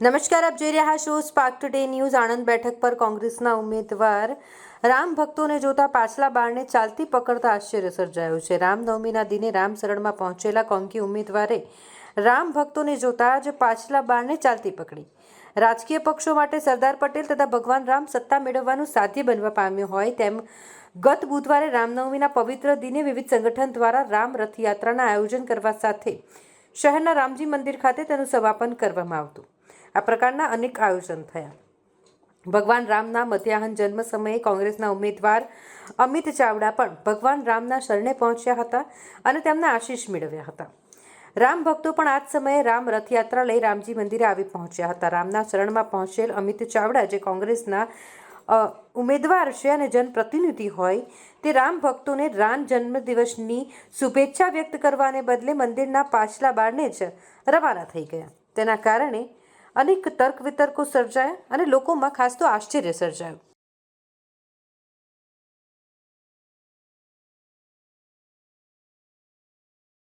નમસ્કાર, આપ જોઈ રહ્યા છો સ્પાર્ક ટુડે ન્યૂઝ આણંદ બેઠક પર કોંગ્રેસના ઉમેદવાર રામ ભક્તોને જોતા પાછલા બારને ચાલતી પકડતા આશ્ચર્ય સર્જાયું છે. રામનવમીના દિને રામ શરણમાં પહોંચેલા કોંકી ઉમેદવારે રામ ભક્તોને જોતા જ પાછલા બારને ચાલતી પકડી. રાજકીય પક્ષો માટે સરદાર પટેલ તથા ભગવાન રામ સત્તા મેળવવાનું સાધ્ય બનવા પામ્યું હોય તેમ ગત બુધવારે રામનવમીના પવિત્ર દિને વિવિધ સંગઠન દ્વારા રામ રથયાત્રાના આયોજન કરવા સાથે શહેરના રામજી મંદિર ખાતે તેનું સમાપન કરવામાં આવતું. આ પ્રકારના અનેક આયોજન થયા. ભગવાન રામના મધ્યાહન જન્મ સમયે કોંગ્રેસના ઉમેદવાર અમિત ચાવડા પણ ભગવાન રામના શરણે પહોંચ્યા હતા અને તેમના આશીષ મેળવ્યા હતા. રામ ભક્તો પણ આ જ સમયે રામ રથયાત્રા લઈ રામજી મંદિરે આવી પહોંચ્યા હતા. રામના શરણમાં પહોંચેલ અમિત ચાવડા જે કોંગ્રેસના ઉમેદવાર છે અને જનપ્રતિનિધિ હોય, તે રામ ભક્તોને રામ જન્મદિવસની શુભેચ્છા વ્યક્ત કરવાને બદલે મંદિરના પાછલા બારને જ રવાના થઈ ગયા. તેના કારણે અનેક તર્ક વિતર્કો સર્જાયા અને લોકોમાં ખાસ તો આશ્ચર્ય સર્જાયું.